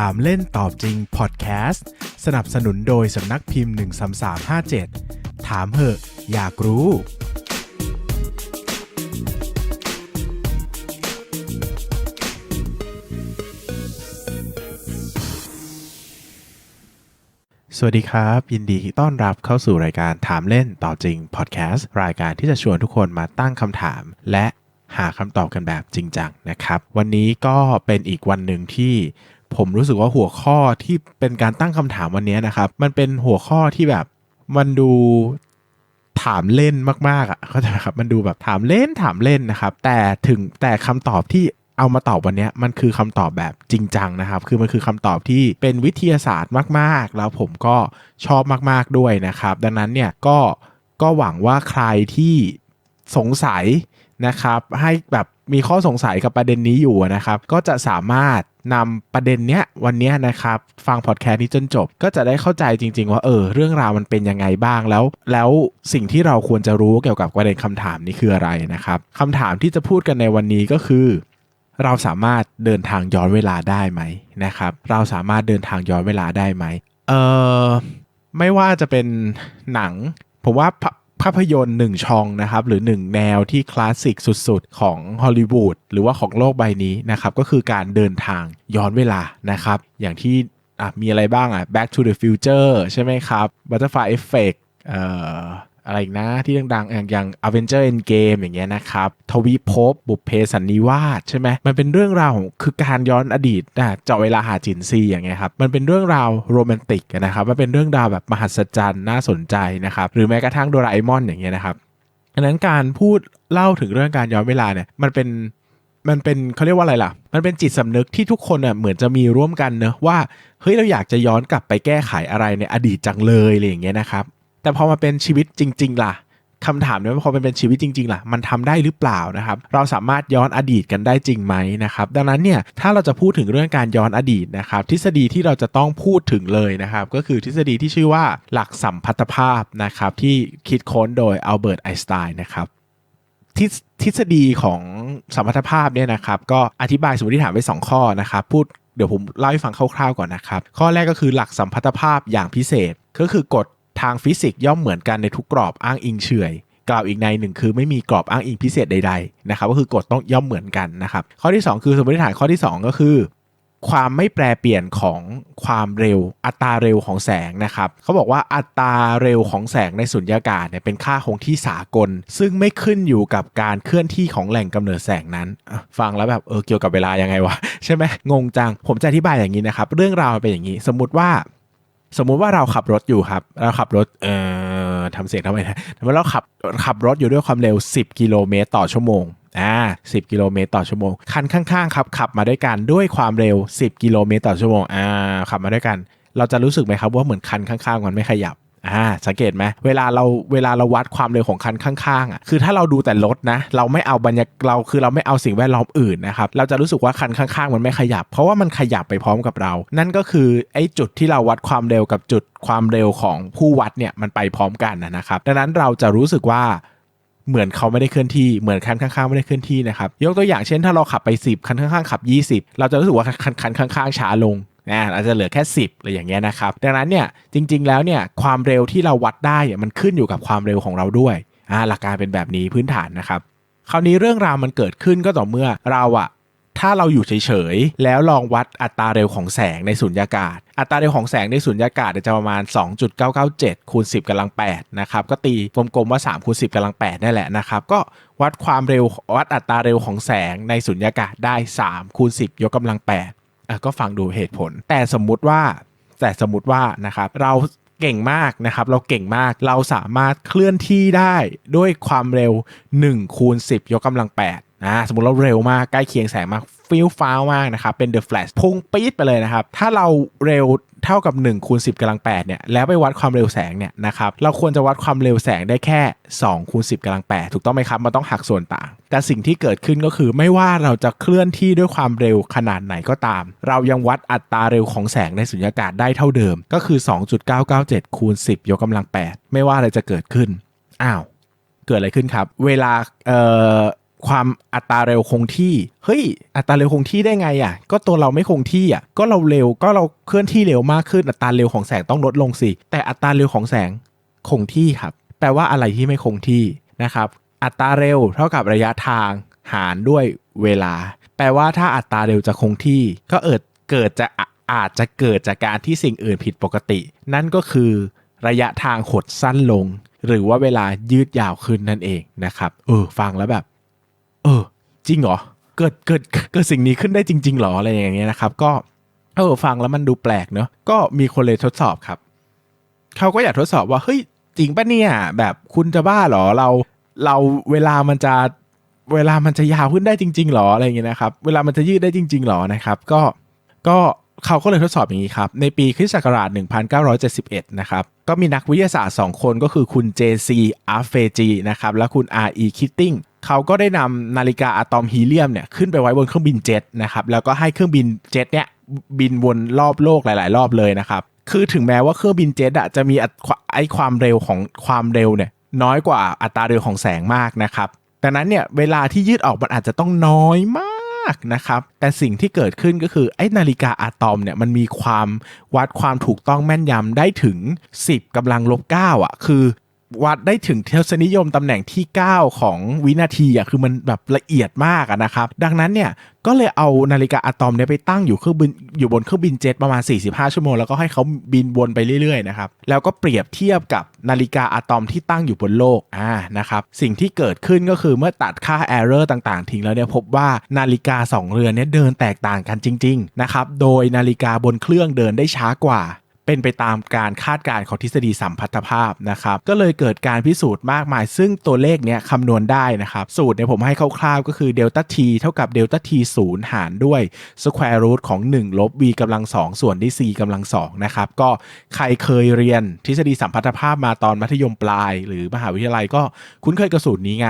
ถามเล่นตอบจริงพอดแคสต์สนับสนุนโดยสำนักพิมพ์ 13357 ถามเหอะอยากรู้ สวัสดีครับ ยินดีต้อนรับเข้าสู่รายการถามเล่นตอบจริงพอดแคสต์รายการที่จะชวนทุกคนมาตั้งคำถามและหาคำตอบกันแบบจริงจังนะครับ วันนี้ก็เป็นอีกวันหนึ่งที่ ผมรู้สึกว่าหัวข้อที่เป็นการตั้งคำถามวันนี้นะครับ มันเป็นหัวข้อที่แบบมันดูถามเล่นมากๆอะเข้าใจไหมครับมันดูแบบถามเล่นถามเล่นนะครับ แต่ถึงแต่คำตอบที่เอามาตอบวันนี้มันคือคำตอบแบบจริงจังนะครับ คือมันคือคำตอบที่เป็นวิทยาศาสตร์มาก ๆ แล้วผมก็ชอบมาก ๆ ด้วยนะครับ ดังนั้นเนี่ยก็ก็หวังว่าใครที่สงสัย นะครับให้แบบมีข้อสงสัยกับประเด็นนี้อยู่นะครับ ก็จะสามารถนำประเด็นเนี้ยวันนี้นะครับ ฟังพอดแคสต์นี้จนจบ ก็จะได้เข้าใจจริง ๆ ว่าเออเรื่องราวมันเป็นยังไงบ้างแล้ว แล้วสิ่งที่เราควรจะรู้เกี่ยวกับประเด็นคำถามนี้คืออะไรนะครับคำถามที่จะพูดกันในวันนี้ก็คือ เราสามารถเดินทางย้อนเวลาได้ไหมนะครับ เราสามารถเดินทางย้อนเวลาได้ไหมเออไม่ว่าจะเป็นหนัง ผมว่า ภาพยนตร์หนึ่งช่องนะครับหรือหนึ่งแนวที่คลาสสิกสุดๆ ของฮอลลีวูดหรือว่าของโลกใบนี้นะครับก็คือการเดินทางย้อนเวลานะครับอย่างที่มีอะไรบ้างอะ Back to the Future ใช่ไหมครับ Butterfly Effect เอ่อ อะไรอีกนะที่ดังๆอย่างอย่าง Avenger Endgame อย่างเงี้ยนะครับทวีภพบุพเพสันนิวาสใช่ไหมมันเป็นเรื่องราวของคือการย้อนอดีตนะเจาะเวลาหาจินซีอย่างเงี้ยครับมันเป็นเรื่องราวโรแมนติกนะครับมันเป็นเรื่องราวแบบมหัศจรรย์น่าสนใจนะครับหรือแม้กระทั่งโดราเอมอนอย่างเงี้ยนะครับดังนั้นการพูดเล่าถึงเรื่องการย้อนเวลาเนี่ยมันเป็นมันเป็นเขาเรียกว่าอะไรล่ะ มันเป็นจิตสำนึกที่ทุกคนเน่ยเหมือนจะมีร่วมกันเนอะว่าเฮ้ยเราอยากจะย้อนกลับไปแก้ไขอะไรในอดีตจังเลยอะไรอย่างเงี้ยนะครับ แต่พอมาเป็นชีวิตจริง ๆ ล่ะคำถามเนี่ยพอมันเป็นชีวิตจริง ๆ ล่ะ มันทำได้หรือเปล่านะครับ เราสามารถย้อนอดีตกันได้จริงไหมนะครับ ดังนั้นเนี่ย ถ้าเราจะพูดถึงเรื่องการย้อนอดีตนะครับ ทฤษฎีที่เราจะต้องพูดถึงเลยนะครับ ก็คือทฤษฎีที่ชื่อว่าหลักสัมพัทธภาพนะครับ ที่คิดค้นโดยอัลเบิร์ตไอน์สไตน์นะครับทฤษทฤษฎีของสัมพัทธภาพเนี่ยนะครับ ก็อธิบายสมมติฐานไว้ 2 ข้อนะครับ พูดเดี๋ยวผมเล่าให้ฟังคร่าวๆก่อนนะครับ ข้อแรกก็คือหลักสัมพัทธภาพอย่างพิเศษก็คือกฎ ทางฟิสิกส์ย่อมเหมือนกันในทุกกรอบอ้างอิงเฉยกล่าวอีกในหนึ่งคือไม่มีกรอบอ้างอิงพิเศษใดๆนะครับก็คือกฎต้องย่อมเหมือนกันนะครับข้อที่ 2 คือสมมติฐานข้อที่ 2 ก็คือ ความไม่แปรเปลี่ยนของความเร็วอัตราเร็วของแสงนะครับเขาบอกว่าอัตราเร็วของแสงในสุญญากาศเนี่ยเป็นค่าคงที่สากล ซึ่งไม่ขึ้นอยู่กับการเคลื่อนที่ของแหล่งกำเนิดแสงนั้น ฟังแล้วแบบเออเกี่ยวกับเวลายังไงวะใช่ไหมงงจังผมจะอธิบายอย่างนี้นะครับเรื่องราวเป็นอย่างนี้ สมมติว่า สมมุติว่าเราขับรถอยู่ครับ เราขับรถเอ่อทำเสียงทำไมนะสมมติเราขับขับรถอยู่ด้วยความเร็ว 10 กิโลเมตรต่อชั่วโมงอ่า10 กิโลเมตรต่อชั่วโมง คันข้างๆครับขับมาด้วยกันด้วยความเร็ว 10 กิโลเมตรต่อชั่วโมงอ่าขับมาด้วยกัน เราจะรู้สึกไหมครับว่าเหมือนคันข้างๆมันไม่ขยับ อ่าสังเกตไหมเวลาเราเวลาเราวัดความเร็วของคันข้างๆอะคือถ้าเราดูแต่รถนะ เราไม่เอาบรรยากเราคือเราไม่เอาสิ่งแวดล้อมอื่นนะครับเราจะรู้สึกว่าคันข้างๆ มันไม่ขยับ เพราะว่ามันขยับไปพร้อมกับเรา นั่นก็คือไอ้จุดที่เราวัดความเร็วกับจุดความเร็วของผู้วัดเนี่ยมันไปพร้อมกันนะครับ ดังนั้นเราจะรู้สึกว่าเหมือนเขาไม่ได้เคลื่อนที่เหมือนคันข้างๆไม่ได้เคลื่อนที่นะครับยกตัวอย่างเช่นถ้าเราขับไป 10 คันข้างๆขับ 20 เราจะรู้สึกว่าคันคันข้างๆช้าลง นะอาจจะเหลือแค่ 10อะไรอย่างเงี้ยนะครับ ดังนั้นเนี่ยจริง ๆ แล้วเนี่ยความเร็วที่เราวัดได้มันขึ้นอยู่กับความเร็วของเราด้วยหลักการเป็นแบบนี้พื้นฐานนะครับ คราวนี้เรื่องราวมันเกิดขึ้นก็ต่อเมื่อเราอะถ้าเราอยู่เฉยๆ แล้วลองวัดอัตราเร็วของแสงในสุญญากาศ อัตราเร็วของแสงในสุญญากาศจะประมาณ 2.997คูณ10กำลัง8นะครับ ก็ตีกลมๆว่า3คูณ10กำลัง8นั่นแหละนะครับ ก็วัดความเร็ววัดอัตราเร็วของแสงในสุญญากาศได้3คูณ10 ยกกำลัง8 ก็ฟังดูเหตุผล แต่สมมุติว่าแต่สมมุติว่านะครับเราเก่งมากนะครับเราเก่งมากเราสามารถเคลื่อนที่ได้ด้วยความเร็ว1คูณ10 ยกกำลัง8นะสมมติเราเร็วมากใกล้เคียงแสงมาก ฟิลฟ้าวมากนะครับ เป็น The Flash พุ่งปี๊ดไปเลยนะครับ ถ้าเราเร็วเท่ากับ1คูณ10กำลัง8เนี่ยแล้วไปวัดความเร็วแสงเนี่ยนะครับเราควรจะวัดความเร็วแสงได้แค่2คูณ10กำลัง8ถูกต้องไหมครับ มันต้องหักส่วนต่าง แต่สิ่งที่เกิดขึ้นก็คือไม่ว่าเราจะเคลื่อนที่ด้วยความเร็วขนาดไหนก็ตาม เรายังวัดอัตราเร็วของแสงในสุญญากาศได้เท่าเดิม ก็คือ 2.997คูณ10 ยกกำลัง 8 ไม่ว่าอะไรจะเกิดขึ้นอ้าวเกิดอะไรขึ้นครับ เวลาเอ่อ ความอัตราเร็วคงที่ เฮ้ย อัตราเร็วคงที่ได้ไงอะ ก็ตัวเราไม่คงที่อะ ก็เราเร็ว ก็เราเคลื่อนที่เร็วมากขึ้น อัตราเร็วของแสงต้องลดลงสิ แต่อัตราเร็วของแสงคงที่ครับ แปลว่าอะไรที่ไม่คงที่นะครับ อัตราเร็วเท่ากับระยะทางหารด้วยเวลา แปลว่าถ้าอัตราเร็วจะคงที่ ก็เอิดเกิดจะอาจจะเกิดจากการที่สิ่งอื่นผิดปกติ นั่นก็คือระยะทางหดสั้นลง หรือว่าเวลายืดยาวขึ้นนั่นเองนะครับ เออฟังแล้วแบบ เออ จริงเหรอ เกิดเกิดเกิดสิ่งนี้ขึ้นได้จริง ๆหรออะไรอย่างเงี้ยนะครับ ก็เออฟังแล้วมันดูแปลกเนอะก็มีคนเลยทดสอบครับเขาก็อยากทดสอบว่าเฮ้ยจริงปะเนี่ย แบบคุณจะบ้าหรอเราเราเวลามันจะเวลามันจะยาวขึ้นได้จริงๆหรออะไรเงี้ยนะครับ เวลามันจะยืดได้จริงๆหรอนะครับ ก็ก็ เขาก็เลยทดสอบอย่างนี้ครับ ในปีคริสต์ศักราช 1971 นะครับ ก็มีนักวิทยาศาสตร์ 2 คนก็คือคุณ J.C. a r f e g i นะครับ และคุณ R.E. Keating เขาก็ได้นำนาฬิกาอะตอมฮีเลียมเนี่ยขึ้นไปไว้บนเครื่องบินเจ็ตนะครับ แล้วก็ให้เครื่องบินเจ็ตเนี่ยบินวนรอบโลกหลาย ๆ รอบเลยนะครับ คือถึงแม้ว่าเครื่องบินเจ็ตอะจะมีไอความเร็วของความเร็วเนี่ยน้อยกว่าอัตราเร็วของแสงมากนะครับ ดังนั้นเนี่ยเวลาที่ยืดออกมันอาจจะต้องน้อยมาก นะครับ แต่สิ่งที่เกิดขึ้นก็คือไอ้นาฬิกาอะตอมเนี่ยมันมีความวัดความถูกต้องแม่นยำได้ถึง 10กำลังลบ9อะ คือ วัดได้ถึงเทศนิยมตำแหน่งที่ 9 ของวินาทีอะคือมันแบบละเอียดมากนะครับ ดังนั้นเนี่ยก็เลยเอานาฬิกาอะตอมเนี่ยไปตั้งอยู่เครื่องบินอยู่บนเครื่องบินเจ็ตประมาณ 45 ชั่วโมง แล้วก็ให้เขาบินวนไปเรื่อยๆนะครับแล้วก็เปรียบเทียบกับนาฬิกาอะตอมที่ตั้งอยู่บนโลกอ่านะครับสิ่งที่เกิดขึ้นก็คือเมื่อตัดค่า error ต่างๆ ทิ้งแล้วเนี่ยพบว่านาฬิกา 2 เรือนเนี่ยเดินแตกต่างกันจริงๆนะครับโดยนาฬิกาบนเครื่องเดินได้ช้ากว่า เป็นไปตามการคาดการณ์ของทฤษฎีสัมพัทธภาพนะครับก็เลยเกิดการพิสูจน์มากมาย ซึ่งตัวเลขเนี้ยคำนวณได้นะครับสูตรเนี่ยผมให้คร่าวๆก็คือเดลต้าทีเท่ากับเดลต้าทีศูนย์หารด้วยสแควร์รูทของ 1 ลบ v กำลัง 2 ส่วนด้วย c กำลัง2นะครับก็ใครเคยเรียนทฤษฎีสัมพัทธภาพมาตอนมัธยมปลาย หรือมหาวิทยาลัยก็คุ้นเคยกับสูตรนี้ไง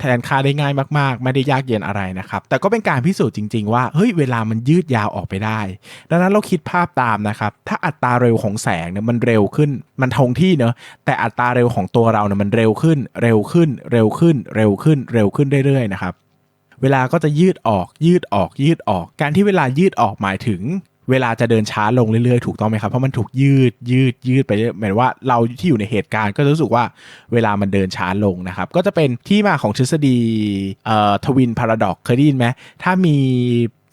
แทนค่าได้ง่ายมากๆ ไม่ได้ยากเย็นอะไรนะครับ แต่ก็เป็นการพิสูจน์จริง ๆ ว่าเฮ้ยเวลามันยืดยาวออกไปได้ ดังนั้นเราคิดภาพตามนะครับ ถ้าอัตราเร็วของแสงเนี่ยมันเร็วขึ้น มันทงที่เนอะแต่อัตราเร็วของตัวเราเนี่ยมันเร็วขึ้น เร็วขึ้น เร็วขึ้น เร็วขึ้น เร็วขึ้นเรื่อยๆนะครับ เวลาก็จะยืดออก ยืดออก ยืดออก การที่เวลายืดออกหมายถึง เวลาจะเดินช้าลงเรื่อยๆ ถูกต้องไหมครับ เพราะมันถูกยืดยืดยืดไปเรื่อยหมายว่าเราที่อยู่ในเหตุการณ์ก็รู้สึกว่าเวลามันเดินช้าลงนะครับ ก็จะเป็นที่มาของทฤษฎีเอ่อทวินพาราดอกเคยได้ยินไหมถ้ามี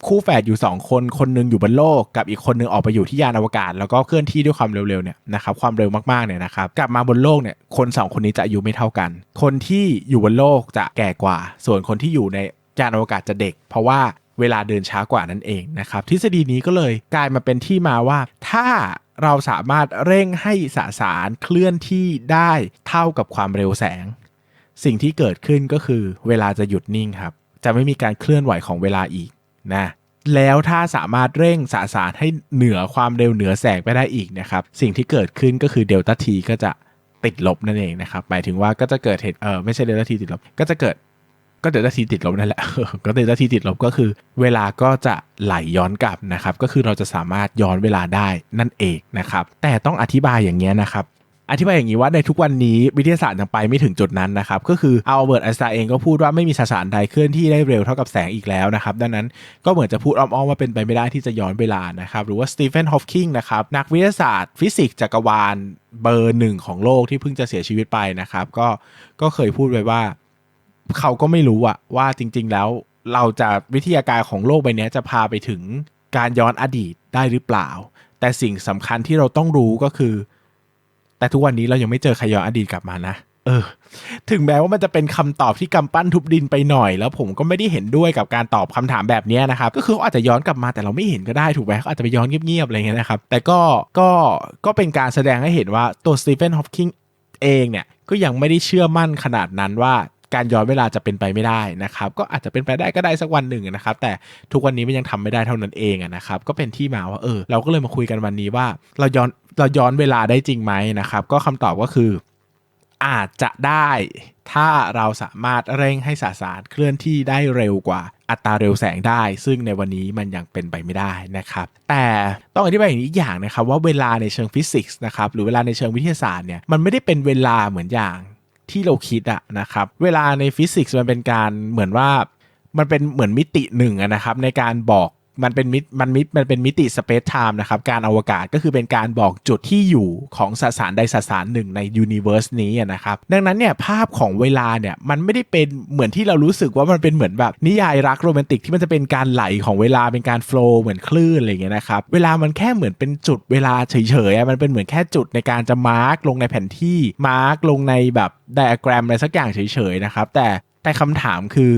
คู่แฝดอยู่ 2 คน คนนึงอยู่บนโลกกับอีกคนนึงออกไปอยู่ที่ยานอวกาศ แล้วก็เคลื่อนที่ด้วยความเร็วๆเนี่ยนะครับความเร็วมากๆเนี่ยนะครับกลับมาบนโลกเนี่ยคน 2 คนนี้จะอายุไม่เท่ากัน คนที่อยู่บนโลกจะแก่กว่า ส่วนคนที่อยู่ในยานอวกาศจะเด็ก เพราะว่า เวลาเดินช้ากว่านั่นเองนะครับ ทฤษฎีนี้ก็เลยกลายมาเป็นที่มาว่า ถ้าเราสามารถเร่งให้สสารเคลื่อนที่ได้เท่ากับความเร็วแสง สิ่งที่เกิดขึ้นก็คือเวลาจะหยุดนิ่งครับ จะไม่มีการเคลื่อนไหวของเวลาอีกนะแล้วถ้าสามารถเร่งสสารให้เหนือความเร็วเหนือแสงไปได้อีกนะครับ สิ่งที่เกิดขึ้นก็คือเดลต้าทีก็จะติดลบนั่นเองนะครับหมายถึงว่าก็จะเกิดเหตุเออไม่ใช่เดลต้าทีติดลบก็จะเกิด ก็เดลต้าทีติดลบนั่นแหละก็เดลต้าทีติดลบก็คือ เวลาก็จะไหลย้อนกลับนะครับ ก็คือเราจะสามารถย้อนเวลาได้นั่นเองนะครับ แต่ต้องอธิบายอย่างเงี้ยนะครับอธิบายอย่างนี้ว่าในทุกวันนี้วิทยาศาสตร์ยังไปไม่ถึงจุดนั้นนะครับ ก็คืออัลเบิร์ตไอน์สไตน์เองก็พูดว่าไม่มีสสารใดเคลื่อนที่ได้เร็วเท่ากับแสงอีกแล้วนะครับ ดังนั้นก็เหมือนจะพูดอ้อมๆว่าเป็นไปไม่ได้ที่จะย้อนเวลานะครับ หรือว่าสตีเฟนฮอฟคิงนะครับนักวิทยาศาสตร์ ฟิสิกส์จักรวาลเบอร์หนึ่งของโลกที่เพิ่งจะเสียชีวิตไปนะครับ ก็ก็เคยพูดไว้ว่า เขาก็ไม่รู้อะว่าจริง ๆ แล้วเราจะวิทยาการของโลกใบนี้จะพาไปถึงการย้อนอดีตได้หรือเปล่า แต่สิ่งสำคัญที่เราต้องรู้ก็คือ แต่ทุกวันนี้เรายังไม่เจอใครย้อนอดีตกลับมานะเออ ถึงแม้ว่ามันจะเป็นคำตอบที่กำปั้นทุบดินไปหน่อย แล้วผมก็ไม่ได้เห็นด้วยกับการตอบคำถามแบบนี้นะครับ ก็คือเขาอาจจะย้อนกลับมาแต่เราไม่เห็นก็ได้ถูกไหมเขาอาจจะไปย้อนเงียบๆอะไรเงี้ยนะครับ แต่ก็ก็ก็เป็นการแสดงให้เห็นว่าตัวสตีเฟนฮอปคิงเองเนี่ยก็ยังไม่ได้เชื่อมั่นขนาดนั้นว่า การย้อนเวลาจะเป็นไปไม่ได้นะครับ ก็อาจจะเป็นไปได้ก็ได้สักวันหนึ่งนะครับ แต่ทุกวันนี้มันยังทำไม่ได้เท่านั้นเองนะครับ ก็เป็นที่มาว่าเออ เราก็เลยมาคุยกันวันนี้ว่าเราย้อนเราย้อนเวลาได้จริงไหมนะครับ ก็คำตอบก็คืออาจจะได้ถ้าเราสามารถเร่งให้สสารเคลื่อนที่ได้เร็วกว่าอัตราเร็วแสงได้ ซึ่งในวันนี้มันยังเป็นไปไม่ได้นะครับ แต่ต้องอธิบายอย่างนี้อย่างนะครับว่าเวลาในเชิงฟิสิกส์นะครับหรือเวลาในเชิงวิทยาศาสตร์เนี่ยมันไม่ได้เป็นเวลาเหมือนอย่าง ที่เราคิดอะนะครับ เวลาในฟิสิกส์มันเป็นการเหมือนว่ามันเป็นเหมือนมิติหนึ่งอะนะครับในการบอก มันเป็นมิมันมิมันเป็นมิติสเปซไทม์นะครับ การอวกาศก็คือเป็นการบอกจุดที่อยู่ของสสารใดสสารหนึ่งในยูนิเวอร์สนี้นะครับ ดังนั้นเนี่ยภาพของเวลาเนี่ยมันไม่ได้เป็นเหมือนที่เรารู้สึกว่ามันเป็นเหมือนแบบนิยายรักโรแมนติกที่มันจะเป็นการไหลของเวลาเป็นการโฟล์เหมือนคลื่นอะไรเงี้ยนะครับ เวลามันแค่เหมือนเป็นจุดเวลาเฉยๆมันเป็นเหมือนแค่จุดในการจะมาร์กลงในแผนที่มาร์กลงในแบบไดอะแกรมอะไรสักอย่างเฉยๆนะครับแต่แต่คำถามคือ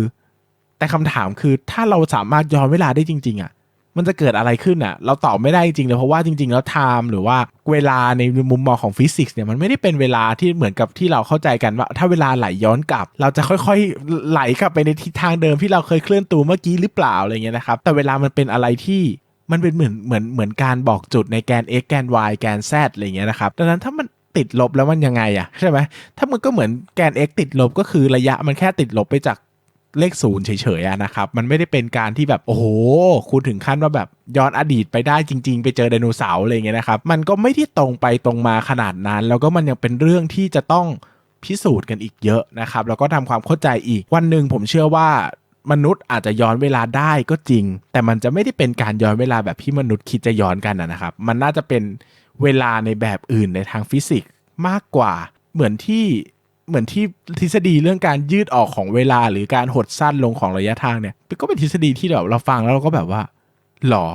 แต่คำถามคือถ้าเราสามารถย้อนเวลาได้จริง ๆอะมันจะเกิดอะไรขึ้นอะเราตอบไม่ได้จริงเลยเพราะว่าจริง ๆ แล้วไทม์หรือว่าเวลาในมุมมองของฟิสิกส์เนี่ยมันไม่ได้เป็นเวลาที่เหมือนกับที่เราเข้าใจกันว่า ถ้าเวลาไหลย้อนกลับ เราจะค่อยๆไหลกลับไปในทิศทางเดิมที่เราเคยเคลื่อนตัวเมื่อกี้หรือเปล่าอะไรเงี้ยนะครับแต่เวลามันเป็นอะไรที่มันเป็นเหมือนเหมือนเหมือนการบอกจุดในแกน x แกน y แกน z อะไรเงี้ยนะครับดังนั้นถ้ามันติดลบแล้วมันยังไงอะใช่ไหมถ้ามันก็เหมือนแกน x ติดลบก็คือระยะมันแค่ติดลบไปจาก เลขศูนย์เฉยๆนะครับ มันไม่ได้เป็นการที่แบบโอ้โห คุณถึงขั้นว่าแบบย้อนอดีตไปได้จริง ๆ ไปเจอไดโนเสาร์อะไรเงี้ยนะครับ มันก็ไม่ที่ตรงไปตรงมาขนาดนั้น แล้วก็มันยังเป็นเรื่องที่จะต้องพิสูจน์กันอีกเยอะนะครับ แล้วก็ทำความเข้าใจอีกวันหนึ่งผมเชื่อว่ามนุษย์อาจจะย้อนเวลาได้ก็จริง แต่มันจะไม่ได้เป็นการย้อนเวลาแบบที่มนุษย์คิดจะย้อนกันนะนะครับ มันน่าจะเป็นเวลาในแบบอื่นในทางฟิสิกส์มากกว่าเหมือนที่ เหมือนที่ทฤษฎีเรื่องการยืดออกของเวลาหรือการหดสั้นลงของระยะทางเนี่ยก็เป็นทฤษฎีที่แบบเราฟังแล้วเราก็แบบว่าหรอ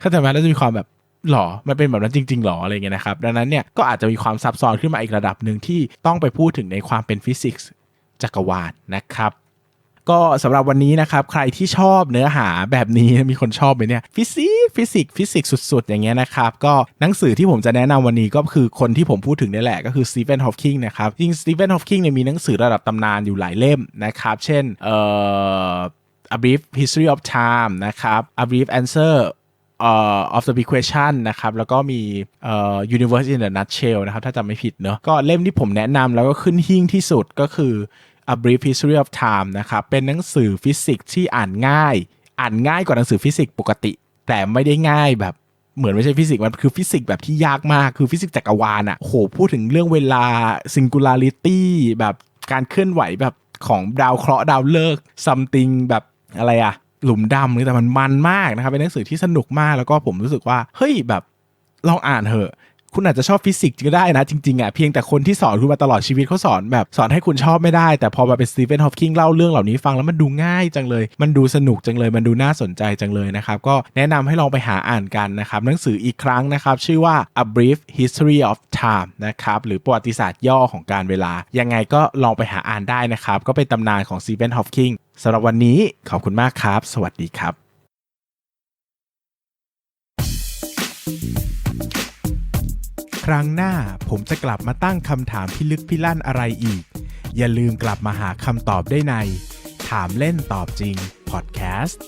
เข้าใจไหมแล้วจะมีความแบบหรอ มันเป็นแบบนั้นจริงๆหรออะไรเงี้ยนะครับ ดังนั้นเนี่ยก็อาจจะมีความซับซ้อนขึ้นมาอีกระดับหนึ่งที่ต้องไปพูดถึงในความเป็นฟิสิกส์จักรวาลนะครับ ก็สำหรับวันนี้นะครับ ใครที่ชอบเนื้อหาแบบนี้มีคนชอบไหมเนี่ยฟิสิกฟิสิกฟิสิกสุด ๆ อย่างเงี้ยนะครับ ก็หนังสือที่ผมจะแนะนำวันนี้ก็คือคนที่ผมพูดถึงนี่แหละก็คือสตีเฟนฮอฟคิงนะครับจริงสตีเฟนฮอฟคิงเนี่ยมีหนังสือระดับตำนานอยู่หลายเล่มนะครับ เช่นเอ่อ A Brief History of Time นะครับ A Brief Answer เอ่อ of the big question นะครับ แล้วก็มีเอ่อ universe in a nutshell นะครับ ถ้าจำไม่ผิดเนอะก็เล่มที่ผมแนะนำแล้วก็ขึ้นหิ้งที่สุดก็คือ A Brief History of Time นะครับเป็นหนังสือฟิสิกส์ที่อ่านง่าย อ่านง่ายกว่าหนังสือฟิสิกส์ปกติ แต่ไม่ได้ง่ายแบบเหมือนไม่ใช่ฟิสิกส์มันคือฟิสิกส์แบบที่ยากมากคือฟิสิกส์จักรวาลอะโหพูดถึงเรื่องเวลา singularity แบบการเคลื่อนไหวแบบของดาวเคราะห์ดาวฤกษ์ something แบบอะไรอะหลุมดำนี่แต่มันมันมากนะครับเป็นหนังสือที่สนุกมากแล้วก็ผมรู้สึกว่าเฮ้ยแบบลองอ่านเถอะ คุณอาจจะชอบฟิสิกส์ก็ได้นะจริงๆอะเพียงแต่คนที่สอนคุณมาตลอดชีวิตเขาสอนแบบสอนให้คุณชอบไม่ได้ แต่พอมาเป็นสตีเฟนฮอฟคิงเล่าเรื่องเหล่านี้ฟังแล้วมันดูง่ายจังเลย มันดูสนุกจังเลย มันดูน่าสนใจจังเลยนะครับ ก็แนะนำให้ลองไปหาอ่านกันนะครับ หนังสืออีกครั้งนะครับ ชื่อว่า A Brief History of Time นะครับ หรือประวัติศาสตร์ย่อของการเวลา ยังไงก็ลองไปหาอ่านได้นะครับ ก็เป็นตำนานของสตีเฟนฮอฟคิงสำหรับวันนี้ขอบคุณมากครับ สวัสดีครับ ครั้งหน้าผมจะกลับมาตั้งคำถามพิลึกพิลั่นอะไรอีก อย่าลืมกลับมาหาคำตอบได้ใน ถามเล่นตอบจริงพอดแคสต์